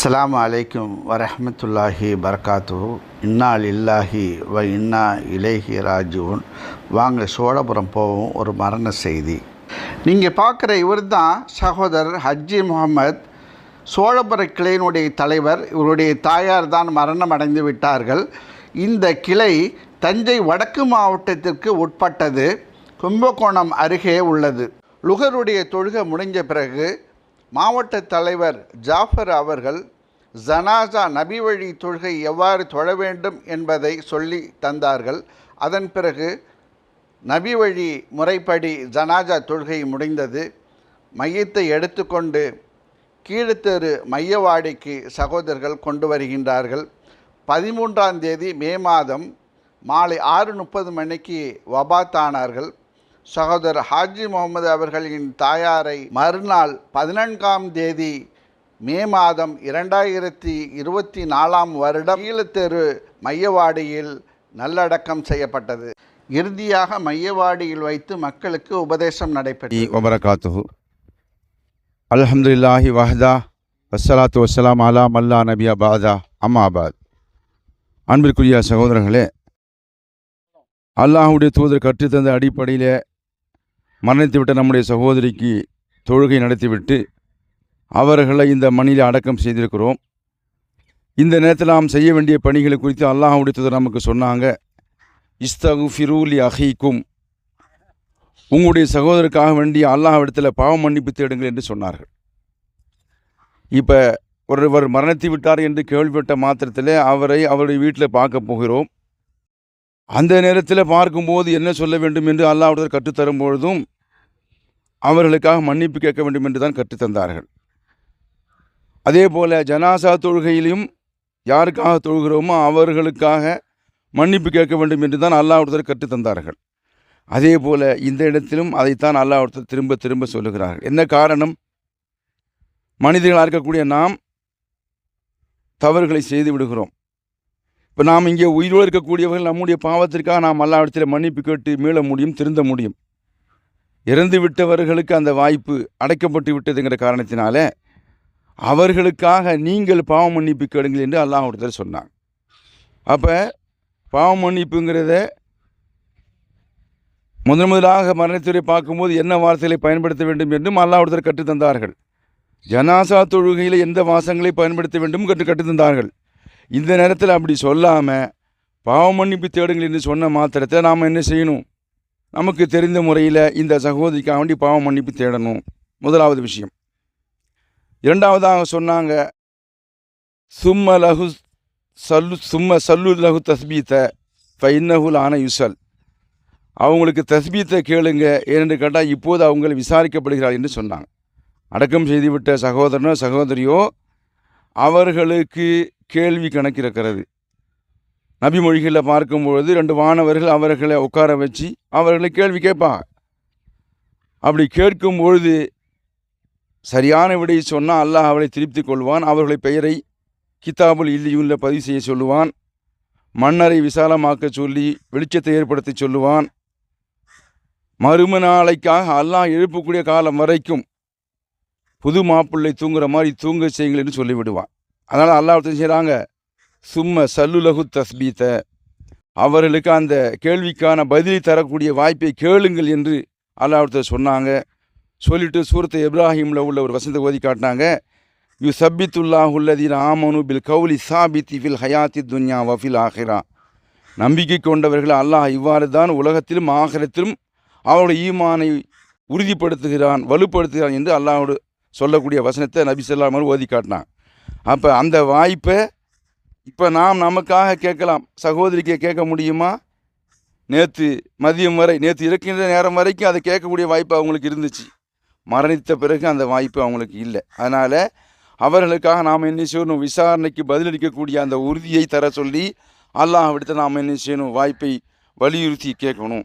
அஸ்லாம் அலைக்கும் வரஹ்மத்துல்லாஹி பரகாத்து இன்னால் இல்லாஹி வ இன்னா இலேஹி ராஜுவன் வாங்க சோழபுரம் போவோம் ஒரு மரண செய்தி. நீங்கள் பார்க்குற இவர் தான் சகோதரர் ஹஜ்ஜி முகமது சோழபுர கிளையினுடைய தலைவர் இவருடைய தாயார் தான் மரணம் அடைந்து விட்டார்கள். இந்த கிளை தஞ்சை வடக்கு மாவட்டத்திற்கு உட்பட்டது. கும்பகோணம் அருகே உள்ளது. லுகருடைய தொழுகை முடிஞ்ச பிறகு மாவட்ட தலைவர் ஜாஃபர் அவர்கள் ஜனாசா நபி வழி தொழுகை எவ்வாறு தொழ வேண்டும் என்பதை சொல்லி தந்தார்கள். அதன் பிறகு நபி வழி முறைப்படி ஜனாஜா தொழுகை முடிந்தது. மையத்தை எடுத்துக்கொண்டு கீழத்தெரு மையவாடிக்கு சகோதரர்கள் கொண்டு வருகின்றார்கள். பதிமூன்றாம் தேதி மே மாதம் மாலை ஆறு முப்பது மணிக்கு வபாத்தானார்கள். சகோதரர் ஹாஜி முகமது அவர்களின் தாயாரை மறுநாள் பதினான்காம் தேதி மே மாதம் இரண்டாயிரத்தி இருபத்தி நாலாம் வருடம் கீழத்தெரு மையவாடியில் நல்லடக்கம் செய்யப்பட்டது. இறுதியாக மையவாடியில் வைத்து மக்களுக்கு உபதேசம் நடைபெற்றது. வபரகாத்துஹு. அல்ஹம்துலில்லாஹி வஹதா வஸ்ஸலாத்து வசலாம் அலா மல்லா நபியா பாதா அம்மாபாத் அன்பிற்குரிய சகோதரர்களே அல்லாஹுடைய தூதர் கற்றுத்தந்த அடிப்படையிலே மரணித்துவிட்ட நம்முடைய சகோதரிக்கு தொழுகை நடத்திவிட்டு அவர்களை இந்த மணியில் அடக்கம் செய்திருக்கிறோம். இந்த நேரத்தில் நாம் செய்ய வேண்டிய பணிகளை குறித்து அல்லாஹுடைய தூதர் நமக்கு சொன்னாங்க. இஸ்தகு ஃபிரூலி அஹீக்கும். உங்களுடைய சகோதரருக்காக வேண்டிய அல்லாஹ்விடத்தில் பாவ மன்னிப்பு தேடுங்கள் என்று சொன்னார்கள். இப்போ ஒருவர் மரணித்து விட்டார் என்று கேள்விப்பட்ட மாத்திரத்தில் அவரை அவருடைய வீட்டில் பார்க்க போகிறோம். அந்த நேரத்தில் பார்க்கும்போது என்ன சொல்ல வேண்டும் என்று அல்லாஹ்விடத்தில் கற்றுத்தரும் பொழுதும் அவர்களுக்காக மன்னிப்பு கேட்க வேண்டும் என்று தான் கற்றுத்தந்தார்கள். அதே போல் ஜனாசா தொழுகையிலும் யாருக்காக தொழுகிறோமோ அவர்களுக்காக மன்னிப்பு கேட்க வேண்டும் என்று தான் அல்லாஹ்விடத்தில் கற்றுத்தந்தார்கள் அதே போல் இந்த இடத்திலும் அதைத்தான் அல்லாஹ் ஒருத்தர் திரும்ப திரும்ப சொல்லுகிறார்கள். என்ன காரணம்? மனிதர்களாக இருக்கக்கூடிய நாம் தவறுகளை செய்து விடுகிறோம். இப்போ நாம் இங்கே உயிரோடு இருக்கக்கூடியவர்கள் நம்முடைய பாவத்திற்காக நாம் அல்லாவிடத்தில் மன்னிப்பு கேட்டு மீள முடியும் திருந்த முடியும். இறந்து விட்டவர்களுக்கு அந்த வாய்ப்பு அடைக்கப்பட்டு விட்டதுங்கிற காரணத்தினால அவர்களுக்காக நீங்கள் பாவ மன்னிப்பு கேளுங்கள் என்று அல்லாஹ் ஒருத்தர் சொன்னாங்க அப்போ பாவ மன்னிப்புங்கிறத முதன் முதலாக மரணத்துறை பார்க்கும்போது என்ன வார்த்தைகளை பயன்படுத்த வேண்டும் என்றும் அல்லாஹ் ஒருத்தர் கற்றுத்தந்தார்கள் ஜனாசா தொழுகையில் எந்த வாசங்களை பயன்படுத்த வேண்டும் கற்று கற்றுத்தந்தார்கள் இந்த நேரத்தில் அப்படி சொல்லாமல் பாவ மன்னிப்பு தேடுங்கள் என்று சொன்ன மாத்திரத்தை நாம் என்ன செய்யணும்? நமக்கு தெரிந்த முறையில் இந்த சகோதரிக்காக வேண்டி பாவ மன்னிப்பு தேடணும். முதலாவது விஷயம். இரண்டாவதாக சொன்னாங்க சும்ம லகு சல்லு சும்ம சல்லு லகு தஸ்பீத்த ஃபைன்னகுல் ஆன யுசல். அவங்களுக்கு தஸ்பீத்தை கேளுங்க ஏனென்று கேட்டால் இப்போது அவங்களை விசாரிக்கப்படுகிறார் என்று சொன்னாங்க. அடக்கம் செய்துவிட்ட சகோதரனோ சகோதரியோ அவர்களுக்கு கேள்வி கணக்கிறக்கிறது. நபி மொழிகளில் பார்க்கும்பொழுது ரெண்டு வானவர்கள் அவர்களை உட்கார வச்சு அவர்களை கேள்வி கேட்பாங்க. அப்படி கேட்கும் பொழுது சரியான விடையை சொன்னால் அல்லாஹ் அவளை திருப்தி கொள்வான். அவர்களை பெயரை கிதாபுல் இல்லியுள்ள பதிவு செய்ய சொல்லுவான். மன்னரை விசாலமாக்க சொல்லி வெளிச்சத்தை ஏற்படுத்தி சொல்லுவான். மறும நாளைக்காக அல்லாஹ் எழுப்பக்கூடிய காலம் வரைக்கும் புது மாப்பிள்ளை தூங்குற மாதிரி தூங்க செய்யுங்கள் என்று சொல்லிவிடுவான். அதனால் அல்லாஹ் செய்கிறாங்க சும்ம சல்லுலகு தஸ்பீத்த. அவர்களுக்கு அந்த கேள்விக்கான பதிலை தரக்கூடிய வாய்ப்பை கேளுங்கள் என்று அல்லாஹ் சொன்னாங்க. சொல்லிட்டு சூரத்து இப்ராஹிமில் உள்ள ஒரு வசந்த ஓதி காட்டினாங்க. யு சப்பித்துல்லாஹுல்லதீன் ஆமனு பில் கவுலி சாபித்தி ஃபில் ஹயாத்தி துன்யா வஃபில் ஆஹிரா நம்பிக்கை கொண்டவர்கள் அல்லாஹ் இவ்வாறு தான் உலகத்திலும் ஆகிரத்திலும் அவருடைய ஈமானை உறுதிப்படுத்துகிறான் வலுப்படுத்துகிறான் என்று அல்லாஹோடு சொல்லக்கூடிய வசனத்தை நபி சொல்லாமல் ஓதி காட்டினான் அப்போ அந்த வாய்ப்பை இப்போ நாம் நமக்காக கேட்கலாம். சகோதரிக்கு கேட்க முடியுமா? நேற்று மதியம் வரை நேற்று இருக்கின்ற நேரம் வரைக்கும் அதை கேட்கக்கூடிய வாய்ப்பு அவங்களுக்கு இருந்துச்சு. மரணித்த பிறகு அந்த வாய்ப்பு அவங்களுக்கு இல்லை. அதனால் அவர்களுக்காக நாம் என்ன செய்யணும்? விசாரணைக்கு பதிலளிக்கக்கூடிய அந்த உறுதியை தர சொல்லி அல்லாஹ்விடத்தை நாம் என்ன செய்யணும்? வாய்ப்பை வலியுறுத்தி கேட்கணும்.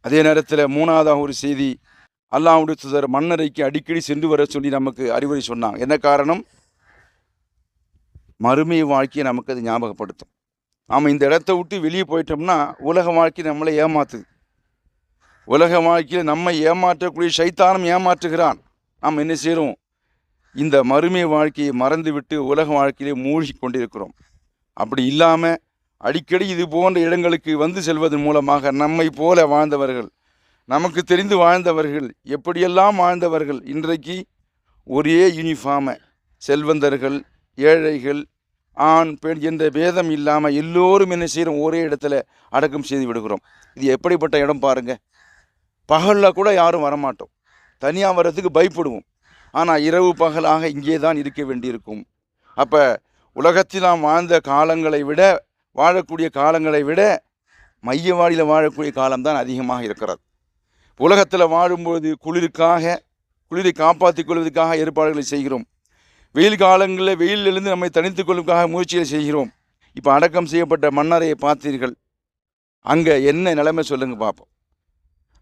அதே நேரத்தில் மூணாவதாக ஒரு செய்தி அல்லாஹுடைய சுதர் மன்னரைக்கு அடிக்கடி சென்று வர சொல்லி நமக்கு அறிவுரை சொன்னாங்க. என்ன காரணம்? மறுமை வாழ்க்கையை நமக்கு அது ஞாபகப்படுத்தும். நாம் இந்த இடத்த விட்டு வெளியே போயிட்டோம்னா உலக வாழ்க்கை நம்மளை ஏமாத்துது. உலக வாழ்க்கையில் நம்மை ஏமாற்றக்கூடிய சைத்தானம் ஏமாற்றுகிறான். நாம் என்ன செய்கிறோம் இந்த மறுமை வாழ்க்கையை மறந்துவிட்டு உலக வாழ்க்கையிலே மூழ்கி கொண்டிருக்கிறோம். அப்படி இல்லாமல் அடிக்கடி இது போன்ற இடங்களுக்கு வந்து செல்வதன் மூலமாக நம்மை போல வாழ்ந்தவர்கள் நமக்கு தெரிந்து வாழ்ந்தவர்கள் எப்படியெல்லாம் வாழ்ந்தவர்கள் இன்றைக்கு ஒரே யூனிஃபார்மை செல்வந்தர்கள் ஏழைகள் ஆண் பெண் என்ற பேதம் இல்லாமல் எல்லோரும் என்ன செய்கிறோம் ஒரே இடத்துல அடக்கம் செய்து விடுகிறோம். இது எப்படிப்பட்ட இடம் பாருங்கள் பகலில் கூட யாரும் வரமாட்டோம். தனியாக வர்றதுக்கு பயப்படுவோம். ஆனால் இரவு பகலாக இங்கே தான் இருக்க வேண்டியிருக்கும். அப்போ உலகத்தில் நாம் வாழ்ந்த காலங்களை விட வாழக்கூடிய காலங்களை விட மையவாடியில் வாழக்கூடிய காலம்தான் அதிகமாக இருக்கிறது. உலகத்தில் வாழும்போது குளிருக்காக குளிரை காப்பாற்றிக் கொள்வதற்காக ஏற்பாடுகளை செய்கிறோம். வெயில் காலங்களில் வெயிலிலிருந்து நம்மை தனித்துக் கொள்வதற்காக முயற்சிகளை செய்கிறோம். இப்போ அடக்கம் செய்யப்பட்ட மன்னரையை பார்த்தீர்கள். அங்கே என்ன நிலைமை சொல்லுங்கள் பார்ப்போம்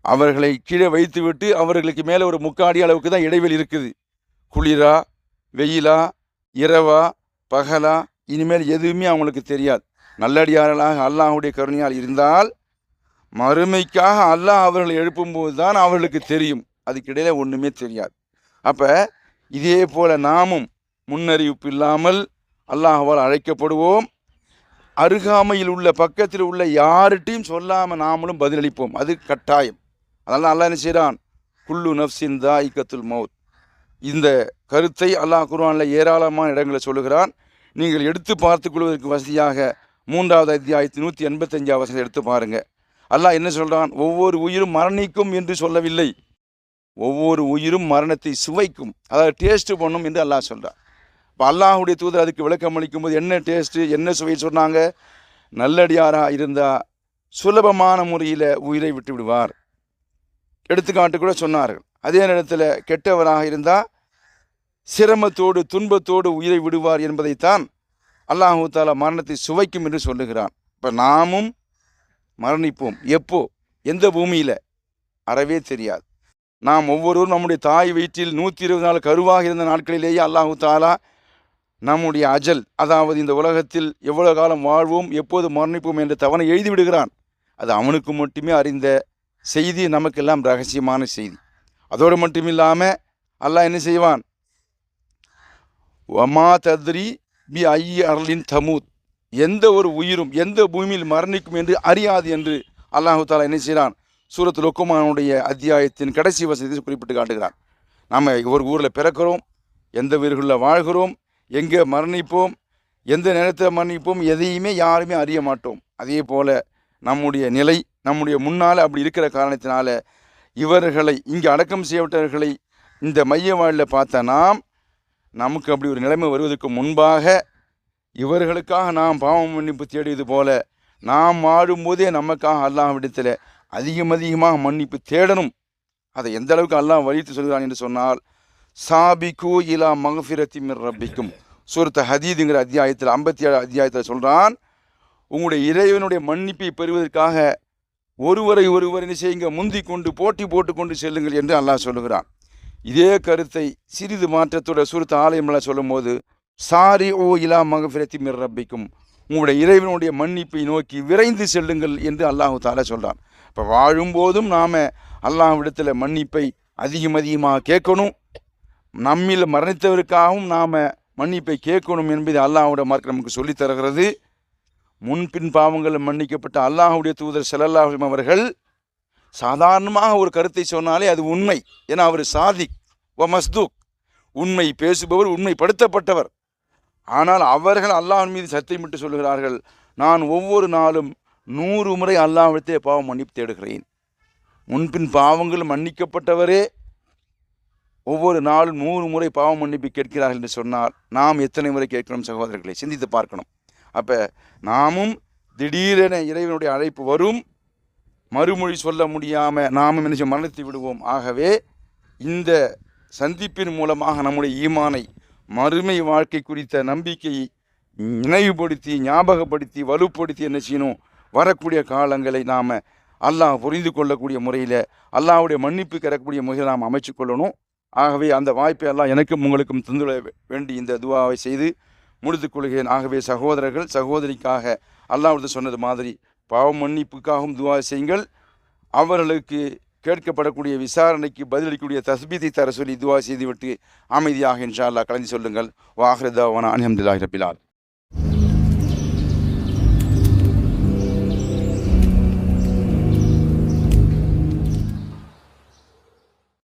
அவர்களை கீழே வைத்துவிட்டு அவர்களுக்கு மேலே ஒரு முக்காடி அளவுக்கு தான் இடைவெளி இருக்குது. குளிரா வெயிலா இரவா பகலா இனிமேல் எதுவுமே அவங்களுக்கு தெரியாது. நல்லடியார்களாக அல்லாஹுடைய கருணையால் இருந்தால் மறுமைக்காக அல்லாஹ் அவர்களை எழுப்பும்போது தான் அவர்களுக்கு தெரியும். அதுக்கிடையில் ஒன்றுமே தெரியாது. அப்போ இதே போல் நாமும் முன்னறிவிப்பு இல்லாமல் அல்லாஹ்வால் அழைக்கப்படுவோம். அருகாமையில் உள்ள பக்கத்தில் உள்ள யார்கிட்டையும் சொல்லாமல் நாமளும் பதிலளிப்போம். அது கட்டாயம். அதெல்லாம் அல்லா என்ன செய்கிறான் குல்லு நஃப்சின் தாயிக்கத்துல் மவுத். இந்த கருத்தை அல்லாஹ் குர்ஆனில் ஏராளமான இடங்களில் சொல்லுகிறான். நீங்கள் எடுத்து பார்த்து கொள்வதற்கு வசதியாக மூன்றாவது அத்தியாயத்து நூற்றி எண்பத்தஞ்சாவது வசதி எடுத்து பாருங்கள் அல்லாஹ் என்ன சொல்கிறான் ஒவ்வொரு உயிரும் மரணிக்கும் என்று சொல்லவில்லை. ஒவ்வொரு உயிரும் மரணத்தை சுவைக்கும். அதாவது டேஸ்ட்டு பண்ணும் என்று அல்லாஹ் சொல்கிறான் இப்போ அல்லாஹுடைய தூதர் அதுக்கு விளக்கம் அளிக்கும்போது என்ன டேஸ்ட்டு என்ன சுவை சொன்னாங்க? நல்லடியாராக இருந்தால் சுலபமான முறையில் உயிரை விட்டு விடுவார். எடுத்துக்காட்டு கூட சொன்னார்கள். அதே நேரத்தில் கெட்டவராக இருந்தால் சிரமத்தோடு துன்பத்தோடு உயிரை விடுவார் என்பதைத்தான் அல்லாஹு தாலா மரணத்தை சுவைக்கும் என்று சொல்லுகிறான். இப்போ நாமும் மரணிப்போம். எப்போ? எந்த பூமியில்? அறவே தெரியாது. நாம் ஒவ்வொருவரும் நம்முடைய தாய் வயிற்றில் நூற்றி இருபது நாள் கருவாக இருந்த நாட்களிலேயே அல்லாஹு தாலா நம்முடைய அஜல் அதாவது இந்த உலகத்தில் எவ்வளோ காலம் வாழ்வோம் எப்போது மரணிப்போம் என்ற தவணை எழுதி விடுகிறான். அது அவனுக்கு மட்டுமே அறிந்த செய்தி நமக்கெல்லாம் ரகசியமான செய்தி. அதோடு மட்டும் இல்லாமல் அல்லாஹ் என்ன செய்வான்? ஒமா தத்ரி பி ஐ அர்லின் தமூத். எந்த ஒரு உயிரும் எந்த பூமியில் மரணிக்கும் என்று அறியாது என்று அல்லாஹு தாலா என்ன செய்கிறான் சூரத் லொக்குமானுடைய அத்தியாயத்தின் கடைசி வசதி குறிப்பிட்டு காட்டுகிறான். நாம் ஒரு ஊரில் பிறக்கிறோம் எந்த வீர்களில் வாழ்கிறோம் எங்கே மரணிப்போம் எந்த நேரத்தில் மரணிப்போம் எதையுமே யாருமே அறிய மாட்டோம். அதே போல் நம்முடைய நிலை நம்முடைய முன்னால் அப்படி இருக்கிற காரணத்தினால இவர்களை இங்கே அடக்கம் செய்யப்பட்டவர்களை இந்த மைய வாழில் பார்த்த நாம் நமக்கு அப்படி ஒரு நிலைமை வருவதற்கு முன்பாக இவர்களுக்காக நாம் பாவம் மன்னிப்பு தேடியது போல நாம் வாழும்போதே நமக்காக அல்லாஹ்விடத்தில் அதிகம் அதிகமாக மன்னிப்பு தேடணும். அதை எந்த அளவுக்கு அல்லாஹ் வலித்து சொல்கிறான் என்று சொன்னால் சாபிகு இலா மகஃபிரத்தி மிர் ரப்பிக்கும். சூரத்த ஹதீதுங்கிற அத்தியாயத்தில் ஐம்பத்தி ஏழு அத்தியாயத்தில் சொல்கிறான் உங்களுடைய இறைவனுடைய மன்னிப்பை பெறுவதற்காக ஒருவரை ஒருவர் என்ன செய்யுங்க? முந்தி கொண்டு போட்டி போட்டு கொண்டு செல்லுங்கள் என்று அல்லாஹ் சொல்லுகிறான். இதே கருத்தை சிறிது மாற்றத்தோட சுருத்த ஆலயமெல்லாம் சொல்லும் சொல்லும்போது சாரி ஓ இலா மகபிரத்தி மிர் ரப்பிக்கும். உங்களுடைய இறைவனுடைய மன்னிப்பை நோக்கி விரைந்து செல்லுங்கள் என்று அல்லாஹு தாலா சொல்கிறான் இப்போ வாழும்போதும் நாம் அல்லாஹ்விடத்தில் மன்னிப்பை அதிகம் அதிகமாக கேட்கணும். நம்மில் மரணித்தவருக்காகவும் நாம் மன்னிப்பை கேட்கணும் என்பது அல்லாஹோட மார்க் நமக்கு சொல்லித் தருகிறது. முன்பின் பாவங்கள் மன்னிக்கப்பட்ட அல்லாஹுடைய தூதர் ஸல்லல்லாஹு அவர்கள் சாதாரணமாக ஒரு கருத்தை சொன்னாலே அது உண்மை. ஏன்னா அவர் சாதிக் ஒ மஸ்தூக். உண்மை பேசுபவர் உண்மைப்படுத்தப்பட்டவர் ஆனால் அவர்கள் அல்லாஹின் மீது சத்தியமிட்டு சொல்கிறார்கள் நான் ஒவ்வொரு நாளும் நூறு முறை அல்லாஹ்விடத்தே பாவம் மன்னிப்பு தேடுகிறேன். முன்பின் பாவங்கள் மன்னிக்கப்பட்டவரே ஒவ்வொரு நாளும் நூறு முறை பாவம் மன்னிப்பு கேட்கிறார்கள் என்று சொன்னால் நாம் எத்தனை முறை கேட்கிறோம் சகோதரர்களை? சிந்தித்து பார்க்கணும். அப்போ நாமும் திடீரென இறைவனுடைய அழைப்பு வரும். மறுமொழி சொல்ல முடியாமல் நாமும் என்ன செய்வோம், மரணித்து விடுவோம். ஆகவே இந்த சந்திப்பின் மூலமாக நம்முடைய ஈமானை மறுமை வாழ்க்கை குறித்த நம்பிக்கையை நினைவுபடுத்தி ஞாபகப்படுத்தி வலுப்படுத்தி என்ன செய்யணும்? வரக்கூடிய காலங்களை நாம் அல்லாஹ் புரிந்து கொள்ளக்கூடிய முறையில் அல்லாஹுடைய மன்னிப்பு கிடக்கக்கூடிய முறையில் நாம் அமைச்சு கொள்ளணும். ஆகவே அந்த வாய்ப்பை எல்லாம் எனக்கும் உங்களுக்கும் தந்துள்ள வேண்டி இந்த துவாவை செய்து முடித்துக் கொள்கிறேன். ஆகவே சகோதரர்கள் சகோதரிக்காக அல்லாவது சொன்னது மாதிரி பாவ மன்னிப்புக்காகவும் துவா செய்யுங்கள். அவர்களுக்கு கேட்கப்படக்கூடிய விசாரணைக்கு பதிலளிக்கக்கூடிய தஸ்பீத்தை தர சொல்லி துவா செய்துவிட்டு அமைதியாக இன்ஷா அல்லாஹ் கலந்து சொல்லுங்கள். வாஹ்ரதாவான அலமதுல்லாஹி ரபிலால்